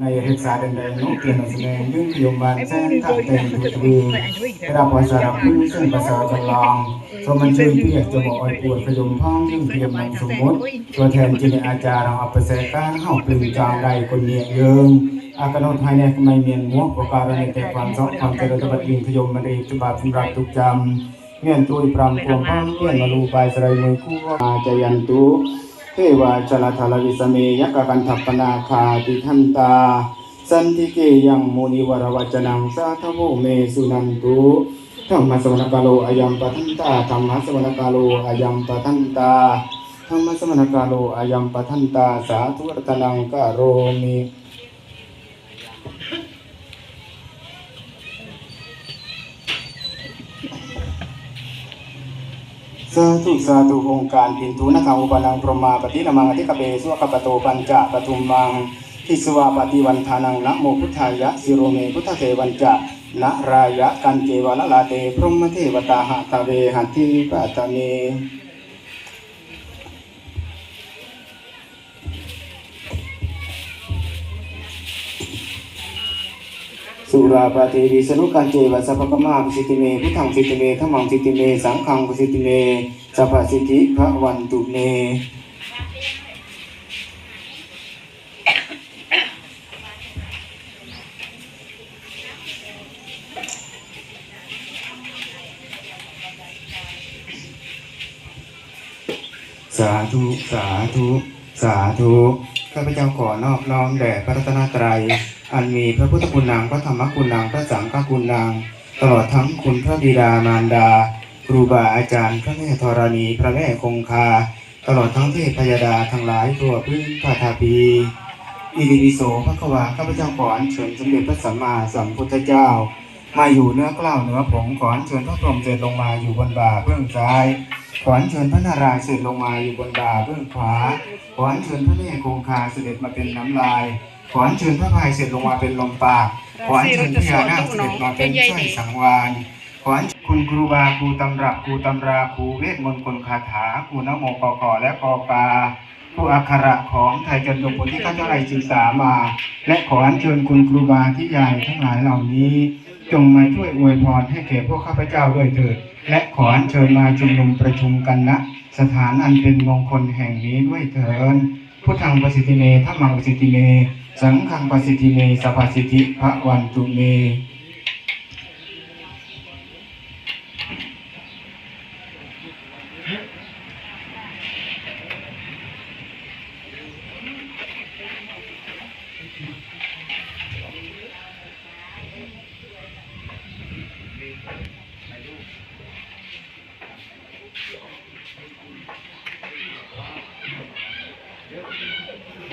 ngày hết xa đến đây nốt tiền ở sân này nhưng khi ông bạn xem thẳng tên thủ tùy cái đào hoa xa đào quý sơn và sở trong lòng cho mình chơi biết cho mọi buổi phải dùng phong nhưng thiềm nằm sùng mốt cho thèm trên อาจารย์ học ไปเสกการ học ปลึงจางใดคนเนียยืงอากาศภายในไม่เมียนมัวประการในแต่ความซอกความเจริญตบัดยิงขยมมันเองจุบาสำหรับทุกจำเมียนตุยปรำพวงพังเมียนมาลูไปสไรมือคู่อาจยันตุเท วาชลทลวิสเมยกกันทัปปนาคาติทันตา สันติเกยังมุนิวรวจนังสาทโมเมสุนันตุธรรมสวนกาโลอายัมปทันตาธรรมสวนกาโลอายัมปทันตาธรรมสวนกาโลอายัมปทันตาสาธุรัตนังกะโรมิ สาธุสาธุองค์การพินทุนขังอุปนังพรมาปฏินามังอธิกเบสุวกปโตปัญจปทุมมังทิสวาปฏิวันทานังนะโมพุทธายะสิโรเมพุทธเทวันจะนะรายะกันเจวะละลาเตพรหมเทวตาหะตะเวหันติปัตตเน สุราปฏิวิสนุกันเจวะสัพพะมาปิสิติเมพุทธังสิติเมธัมมังสิติเม สังฆังปิสิติเมสัพพสิทธิพระวันตุเมสาธุ สาธุ สาธุ ข้าพเจ้าขอนอบน้อมแด่พระรัตนตรัย อันมีพระพุทธคุณนางพระธรรมคุณนางพระสังฆคุณนางตลอดทั้งคุณพระบิดามารดา ครูบาอาจารย์ พระแม่ธรณี พระแม่คงคา ตลอดทั้งเทพพยดาทั้งหลายทั่วพื้นพระทาปีอิริปิโสพระควาข้าพเจ้าขออัญเชิญสมเด็จพระสัมมาสัมพุทธเจ้า มาอยู่เนื้อกล้าวเนื้อผงขออัญเชิญพระพรหมเสด็จลงมาอยู่บนบ่าเบื้องซ้ายขออัญเชิญพระนารายณ์เสด็จลงมาอยู่บนบ่าเบื้องขวาขออัญเชิญพระแม่คงคาเสด็จมาเป็นน้ำลาย ขออัญเชิญพระพายเสด็จลงมาเป็นลมปากขออัญเชิญพญานาคเสด็จมาเป็นสร้อยสังวานขออัญเชิญคุณครูบาครูตำรับครูตำราครูเวทมนต์คนคาถาครูนโมกอกอและกอกาผู้อักขระของไทยจันทบุรีที่ข้าเจ้าไรศึกษามา และขออัญเชิญคุณครูบาที่ใหญ่ทั้งหลายเหล่านี้ จงมาช่วยอวยพรให้แก่พวกข้าพเจ้าด้วยเถิด และขออัญเชิญมาชุมนุมประชุมกันณสถานอันเป็นมงคลแห่งนี้ด้วยเถิดพุทธังประสิทธิเมธัมมังประสิทธิเม สังฆังปสิทธิเมสัพพสิทธิพระวันตุเม จ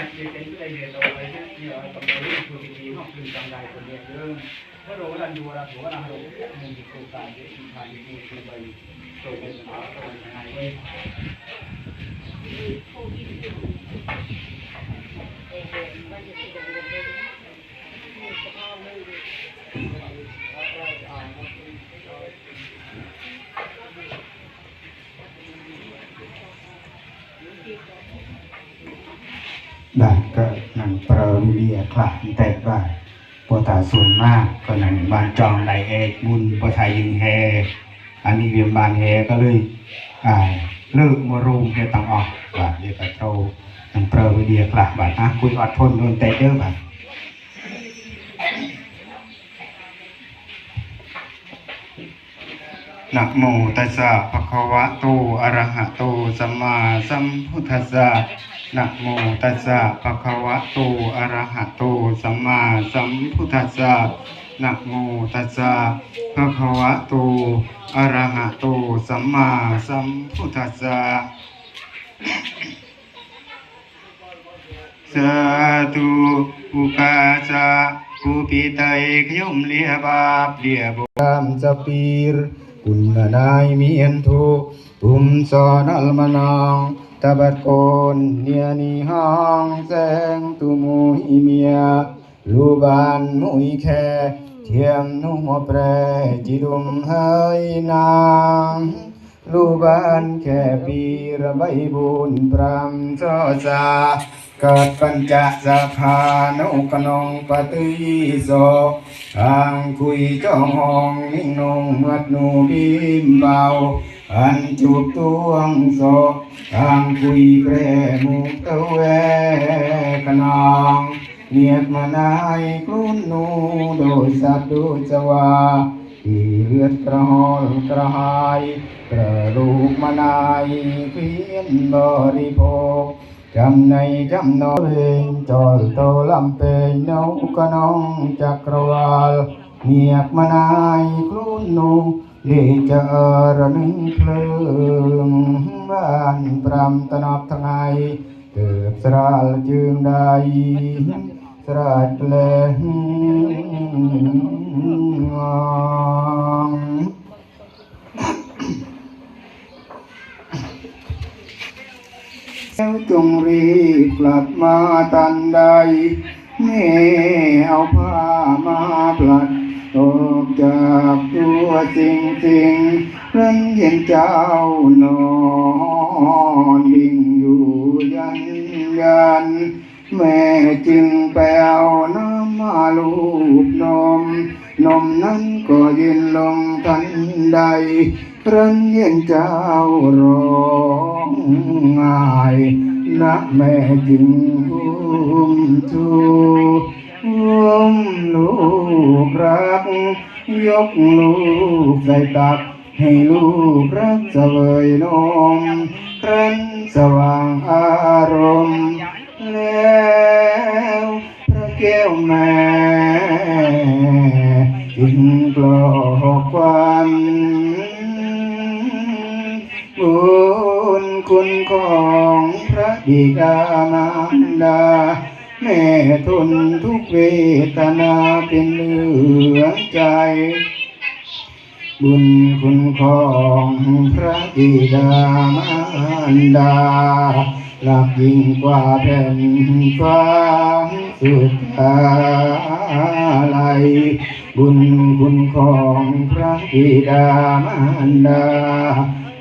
ากเด็กใจเรียนเราไปเนี่ยตำรวจคุยดีห้องคืนจำได้คนเดียวเรื่องถ้าเราดันดูเราถือว่าเราหนึ่งโครงการที่ทางที่คือไปโครงการอะไรยังไงเว้ยเออมันจะเป็นแบบนี้ เปรวิเวียคลาแต่บ้าปวตาส่วนมากก็หนังบานจองไดเอกบุญปวไทยยิงแฮอันนี้เวียมบานแฮก็เลยอ่าเลิกมารุมเฮตังออกบาทเรียกโตหนังเปรวิเวียคลาบาทอะคุยอดทนโดนเตะเด้อบาทนะโมตัสสะภะคะวะโตอะระหะโตสัมมาสัมพุทธัสสะ นะโมตัสสะภะคะวะโต อะระหะโต สัมมาสัมพุทธัสสะนะโมตัสสะภะคะวะโต อะระหะโต สัมมาสัมพุทธัสสะสาธุอุกาสะภูปิไตขยมเลียบาปเลียบุรามสปีรกุณนายมีเอ็นทุตุมสอนอัลมานอง ตบัดโกนเนียนีห้องแสงตุมูหิเมียลูบานมุยแคเทียมนุหัวแปรจิดุมเฮยนางลูบานแค่ปีระใบบุญพรำซอสาเกิดปัญจสาขานุกนองปฏิโสทางคุยจ้องห้องนิ่งนงเมื่อนูบิมเบา อันจูบตวงโศกทางคุยแปรมุตะแวกนองเนียดมานายกลุ้นนูโดยสัตว์ดยจวาที่เลือดกระหอลกระหายกระลูกมานายเพียนบริโภคจำในจำนองเพลงจอลโตลำเป็นนกกระนองจักรวาลเมียกมานายคลุ้นนู លេចរណិភ្លើងបាន5តណប់ថ្ងៃទើបស្រាលជើងដៃស្រាច់លេះងងែវចងរីផ្លាត់មកតាន់ដៃនេះអោផាមកផ្លាត់ จงรีบกลับมาตันใดแม่เอกจากตัวสิ่งสิ่งเพิ่งเห็นเจ้านอนดิ่งอยู่ยันยัน แม่จึงไปเอาน้ำมาลูบนม นมนั้นก็เย็นลงทันใดครั้นเห็นเจ้าร้องไห้นะแม่จึงอุ้มชู อุ้มลูกรัก ยกลูกใส่ตัก ให้ลูกรักเสวยนมครั้นสว่างอารมณ์แล้วพระแก้วแม่จึงปลอกควันบุญคุณของพระบิดามารดา แม่ทนทุกเวทนาเป็นเหลือใจ บุญคุณของพระบิดามารดาหลักยิ่งกว่าแผ่นฟ้าสุดอะไรบุญคุณของพระบิดามารดา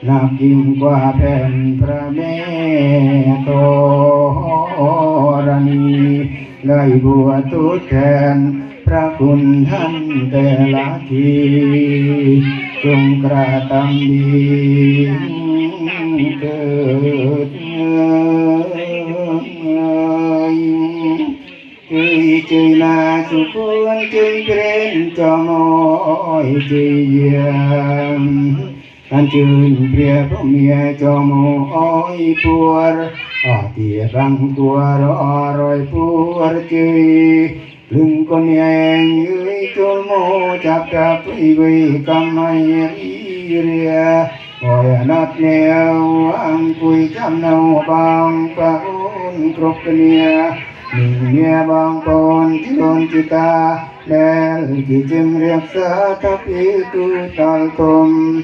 หนักยิ่งกว่าแผ่นพระแม่ธ รณีได้บวชทดแทน พระคุณท่านแต่ละทีจงกระทำดีเกิดเอยจุยจุยนาสุขนจุยเกรนจอมอยจุยเยี่ยมอันจืนเปรียบเมียจอมอยปวดอยรังตัวรอรอยปวด Atirang tuara aroi puarki Lungkon yang yui tulmu cakap iwi kamai iria Oya nat neo ang kui kam nau bang paun krok nia Ning nia bang pon tilon kita Nel kijim riak sa tapi tu talkom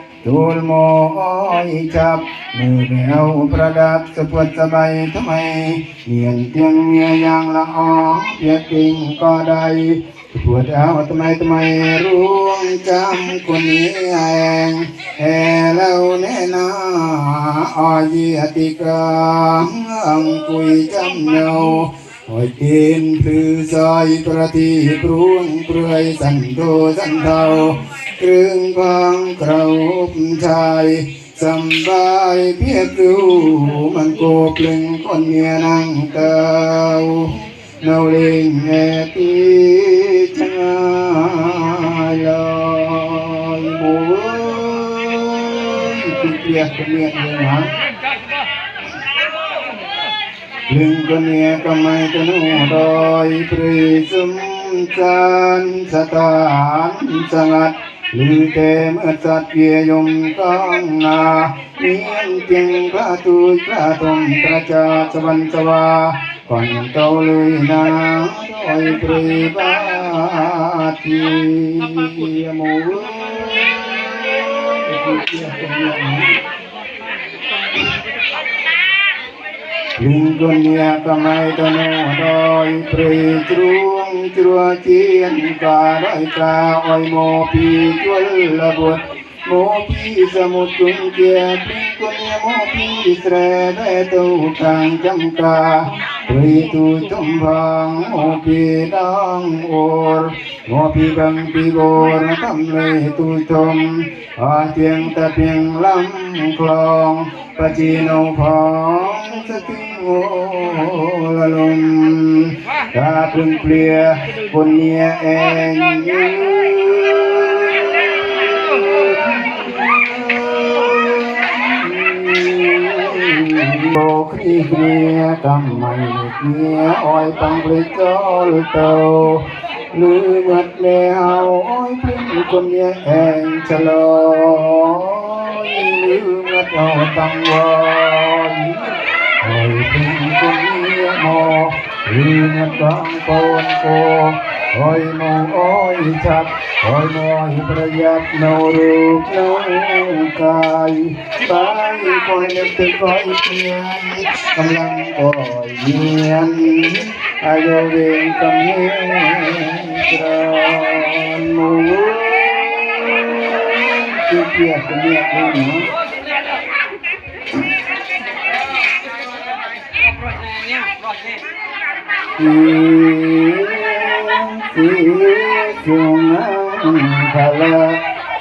ทูลโมอยจับ มือแมวประดับสะพวดสบายทำไมเมียนเตียงเมียอย่างละออเพียกปิงก็ได้ปวดเอาทำไมทำไมร่วงจำคนนี้แองแห่แล้วแน่นาอ้อยอติกังคุยจำเนาหอยเกินพลือซอยประทีปรุงเปลือยสันโดสันเทา เครื่องพังเครบชายสำบายเพียกดูมันโกเปลึงคนเมียนั่งเก่าเนาเลิงแห่ตีชายลอยโบ้ยคุณเปียกคุณเมียเมียหางลึงก็เนี่ยก็ไม่จะนูดอยปรีสมจันสถานสงัด មានតែមត្តជាយំកំណាមានទាំងព្រះទូចព្រះធំប្រជាសវន្តវាបញ្តោលុយណាដោយព្រៃបាទីមោលិងគុណញាតមៃតនោដោយព្រៃជ្រួ จัวเจียนกาไรกาอ้อยโมพีจวลบุตรโมพีสมุตุนเกียปิกุเโมพีเสรเตุทังจังกาปริตุจุมบังโมพีดังโอรโมพีบังปีโกรทำเลยตุจมอาเทียงตะเพียงลำคลองปจีโนพองสติ เปลี่ยคนเนียเองยืโลครีเนียกำไม่เนียอ้อยปังเปลิจอลเตาลือเมื่อแล้วอ้อยพึ่งคนเนียเองฉลอยลือเมื่อเราตั้งวอน นี้มอลืมเงินดังโกนโกโอ้ยมองโอ้ยชักโอ้ยมอยประหยัดโนรูปโนกายไปคอยนึกถึงคอยเพียนกำลังคอยเยียนอายุเวงกำเนิดกรานมูที่เพียรจะเรียกเรื่อง สีสีสุนังคาลา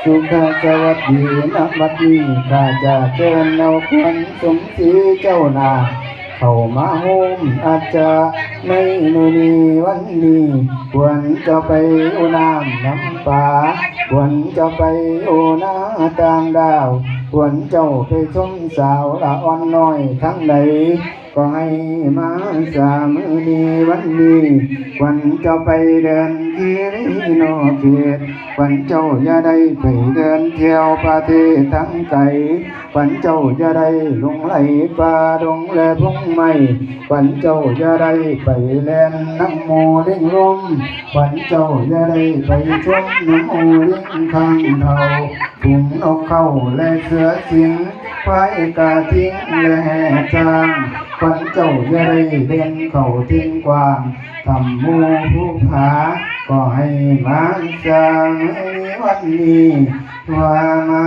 สุขสวัสดีนักบัดนี้ข้าจะเชิญเอาควันสมศรีเจ้านา เข้ามาโฮมอาจจะในมือนี้วันนี้ควรจะไปอุน้ำน้ำป่าควรจะไปอุนาต่างดาวควรเจ้าไปชมสาวละอ่อนน้อยทั้งใดก็ให้มาสามมือนี้วันนี้วันเจ้าไปเดินที่ริโนเขตวันเจ้าอย่าได้ไปเดินเที่ยวประเทศทั้งไกล วันเจ้าอย่าได้ลงไหลป่าดงและพงไม้วันเจ้าอย่าได้ไปแล่นน้ำโมเล่งลมวันเจ้าอย่าได้ไปชมน้ำโมเล่งข้างเทาถุงนกเข้าและเสือสิงไฟกาทิ้งและแห่จางวันเจ้าอย่าได้เล่นเข่าทิ้งกว้างทำมูผู้ผาก็ให้มาจางให้วันนี้ว่ามา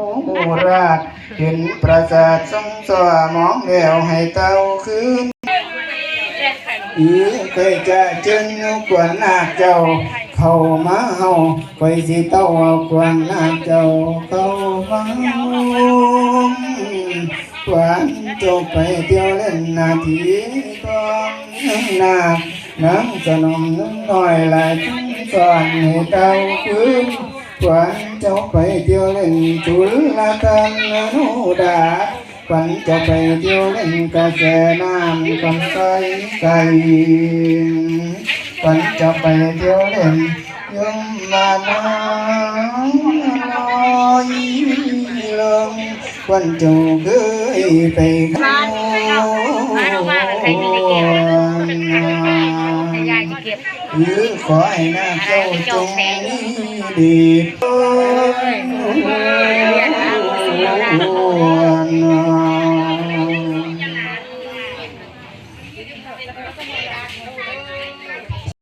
จ็ดวันไปชมปฏิพูลาถามกำไฟกราชเห็นประสาทสงสวามองแล้วให้เต้าคืนอีเคยจะจินอยู่กวนนาเจ้า เข้ามาเฮาคอยสิเต้าเอากวนนาเจ้าเข้ามาควันจ้าไปเที่ยวเล่นนาทีกองนาน้ำสนมน้ำน้อยหลายทุ่งสอนให้เต้าคืน วันเจ้าไปเที่ยวเล่นจุลตันโนดาวันเจ้าไปเที่ยวเล่นกระแสน้ำกำไสไก่วันเจ้าไปเที่ยวเล่นยมมาน้อยลงวันเจ้าเคยไปเข้ามาออกมาใครมีในเกมยายจะเก็บหรือขอให้หน้าเจ้าจง ดีโอ้